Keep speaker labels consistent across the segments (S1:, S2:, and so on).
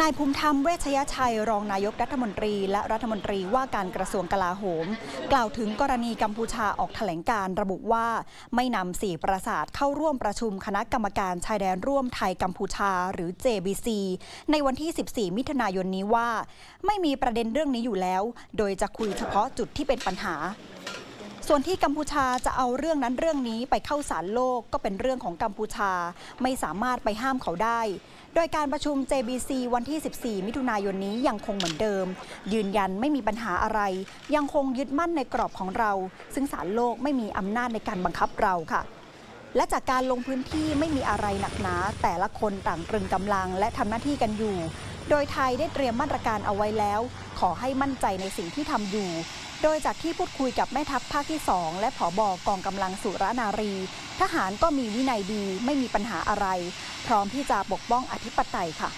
S1: นายภูมิธรรมเวชยชัย รองนายกรัฐมนตรี และรัฐมนตรีว่าการกระทรวงกลาโหม กล่าวถึงกรณีกัมพูชาออกแถลงการระบุว่า ไม่นำสี่ประสาทเข้าร่วมประชุมคณะกรรมการชายแดนร่วมไทยกัมพูชาหรือ JBC ในวันที่ 14 มิถุนายนนี้ว่า ไม่มีประเด็นเรื่องนี้อยู่แล้ว โดยจะคุยเฉพาะจุดที่เป็นปัญหาส่วนที่กัมพูชาจะเอาเรื่องนั้นเรื่องนี้ไปเข้าศาลโลกก็เป็นเรื่องของกัมพูชา ไม่สามารถไปห้ามเขาได้ โดยการประชุม JBC วันที่ 14 มิถุนายนนี้ยังคงเหมือนเดิม ยืนยันไม่มีปัญหาอะไร ยังคงยึดมั่นในกรอบของเรา ซึ่งศาลโลกไม่มีอำนาจในการบังคับเราค่ะ และจากการลงพื้นที่ไม่มีอะไรหนักหนา แต่ละคนต่างตรึงกำลังและทำหน้าที่กันอยู่ โดยไทยได้เตรียมมาตรการเอาไว้แล้ว ขอให้มั่นใจในสิ่งที่ทำอยู่ โดยจากที่พูดคุยกับแม่ทัพภาคที่ 2 และผอบอกองกำลังสุรนารี ทหารก็มีวินัยดีไม่มีปัญหาอะไร พร้อมที่จะปกป้องอธิปไตยค่ะ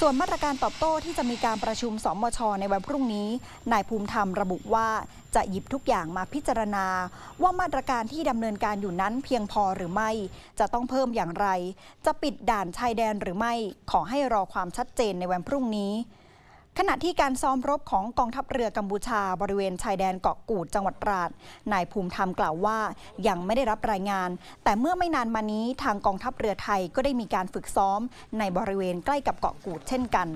S1: ส่วนมาตรการตอบโต้ที่จะมีการประชุมสมช ในวันพรุ่งนี้ นายภูมิธรรมระบุว่าจะหยิบทุกอย่างมาพิจารณา ว่ามาตรการที่ดำเนินการอยู่นั้นเพียงพอหรือไม่ จะต้องเพิ่มอย่างไร จะปิดด่านชายแดนหรือไม่ ขอให้รอความชัดเจนในวันพรุ่งนี้ ขณะที่การซ้อมรบของกองทัพเรือกัมพูชาบริเวณชายแดนเกาะกูดจังหวัดตราด นายภูมิธรรมกล่าวว่ายังไม่ได้รับรายงาน แต่เมื่อไม่นานมานี้ทางกองทัพเรือไทยก็ได้มีการฝึกซ้อมในบริเวณใกล้กับเกาะกูดเช่นกัน